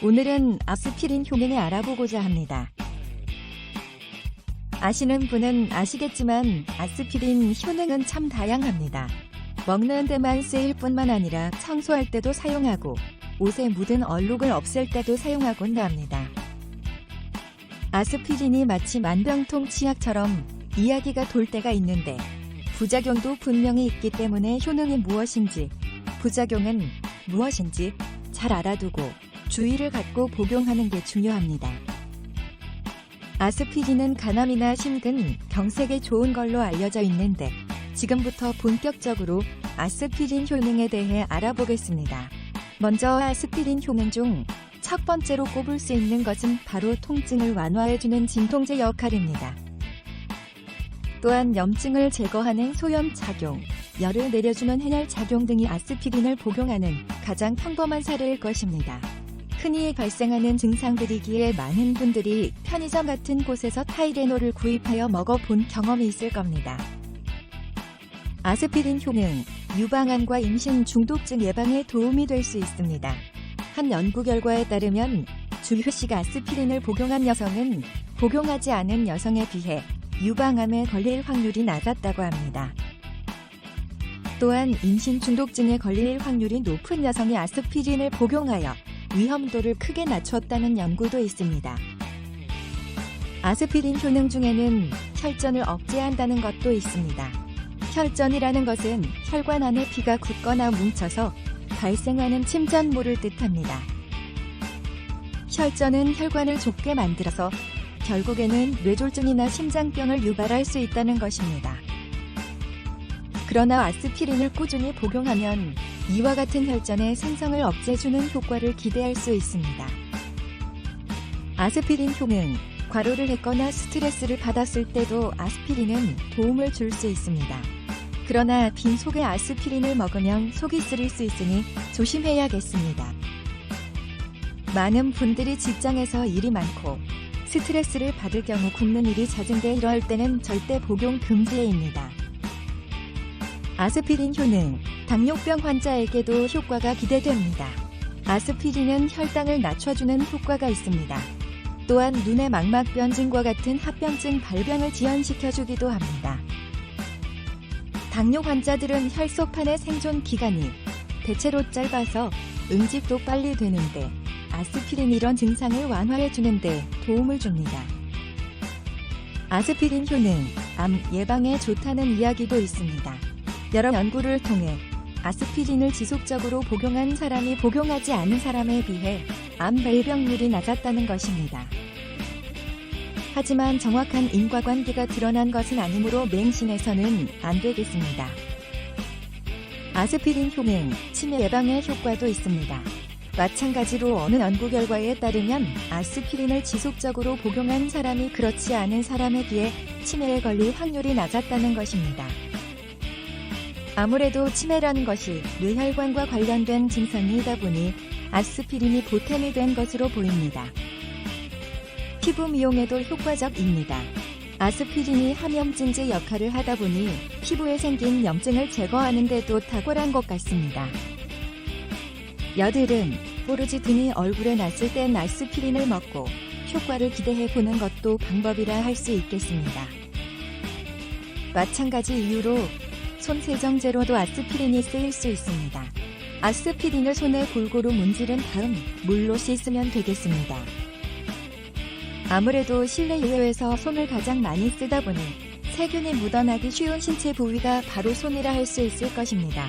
오늘은 아스피린 효능을 알아보고자 합니다. 아시는 분은 아시겠지만 아스피린 효능은 참 다양합니다. 먹는 데만 쓰일 뿐만 아니라 청소할 때도 사용하고 옷에 묻은 얼룩을 없앨 때도 사용하곤 합니다. 아스피린이 마치 만병통 치약처럼 이야기가 돌 때가 있는데 부작용도 분명히 있기 때문에 효능이 무엇인지 부작용은 무엇인지 잘 알아두고 주의를 갖고 복용하는 게 중요합니다. 아스피린은 간암이나 심근, 경색에 좋은 걸로 알려져 있는데 지금부터 본격적으로 아스피린 효능에 대해 알아보겠습니다. 먼저 아스피린 효능 중 첫 번째로 꼽을 수 있는 것은 바로 통증을 완화해주는 진통제 역할입니다. 또한 염증을 제거하는 소염 작용, 열을 내려주는 해열 작용 등이 아스피린을 복용하는 가장 평범한 사례일 것입니다. 흔히 발생하는 증상들이기에 많은 분들이 편의점 같은 곳에서 타이레놀을 구입하여 먹어본 경험이 있을 겁니다. 아스피린 효능, 유방암과 임신 중독증 예방에 도움이 될 수 있습니다. 한 연구 결과에 따르면 주휴식 아스피린을 복용한 여성은 복용하지 않은 여성에 비해 유방암에 걸릴 확률이 낮았다고 합니다. 또한 임신 중독증에 걸릴 확률이 높은 여성이 아스피린을 복용하여 위험도를 크게 낮췄다는 연구도 있습니다. 아스피린 효능 중에는 혈전을 억제한다는 것도 있습니다. 혈전이라는 것은 혈관 안에 피가 굳거나 뭉쳐서 발생하는 침전물을 뜻합니다. 혈전은 혈관을 좁게 만들어서 결국에는 뇌졸중이나 심장병을 유발할 수 있다는 것입니다. 그러나 아스피린을 꾸준히 복용하면 이와 같은 혈전의 생성을 억제해주는 효과를 기대할 수 있습니다. 아스피린 효능, 과로를 했거나 스트레스를 받았을 때도 아스피린은 도움을 줄 수 있습니다. 그러나 빈속에 아스피린을 먹으면 속이 쓰릴 수 있으니 조심해야겠습니다. 많은 분들이 직장에서 일이 많고 스트레스를 받을 경우 굶는 일이 잦은데 이럴 때는 절대 복용 금지입니다. 아스피린 효능, 당뇨병 환자에게도 효과가 기대됩니다. 아스피린은 혈당을 낮춰주는 효과가 있습니다. 또한 눈의 망막변증과 같은 합병증 발병을 지연시켜주기도 합니다. 당뇨 환자들은 혈소판의 생존 기간이 대체로 짧아서 음식도 빨리 되는데 아스피린 이런 증상을 완화해 주는데 도움을 줍니다. 아스피린 효능, 암 예방에 좋다는 이야기도 있습니다. 여러 연구를 통해 아스피린을 지속적으로 복용한 사람이 복용하지 않은 사람에 비해 암 발병률이 낮았다는 것입니다. 하지만 정확한 인과관계가 드러난 것은 아니므로 맹신해서는 안 되겠습니다. 아스피린 효능, 치매 예방에 효과도 있습니다. 마찬가지로 어느 연구 결과에 따르면 아스피린을 지속적으로 복용한 사람이 그렇지 않은 사람에 비해 치매에 걸릴 확률이 낮았다는 것입니다. 아무래도 치매라는 것이 뇌혈관과 관련된 증상이다 보니 아스피린이 보탬이 된 것으로 보입니다. 피부 미용에도 효과적입니다. 아스피린이 함염증제 역할을 하다 보니 피부에 생긴 염증을 제거하는 데도 탁월한 것 같습니다. 여드름, 뽀르지 등이 얼굴에 났을 땐 아스피린을 먹고 효과를 기대해 보는 것도 방법이라 할 수 있겠습니다. 마찬가지 이유로 손 세정제로도 아스피린이 쓰일 수 있습니다. 아스피린을 손에 골고루 문지른 다음 물로 씻으면 되겠습니다. 아무래도 실내 유해에서 손을 가장 많이 쓰다 보니 세균이 묻어나기 쉬운 신체 부위가 바로 손이라 할 수 있을 것입니다.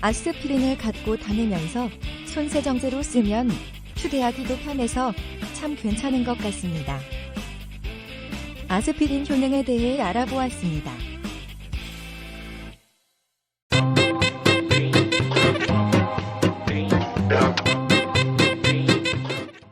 아스피린을 갖고 다니면서 손세정제로 쓰면 휴대하기도 편해서 참 괜찮은 것 같습니다. 아스피린 효능에 대해 알아보았습니다.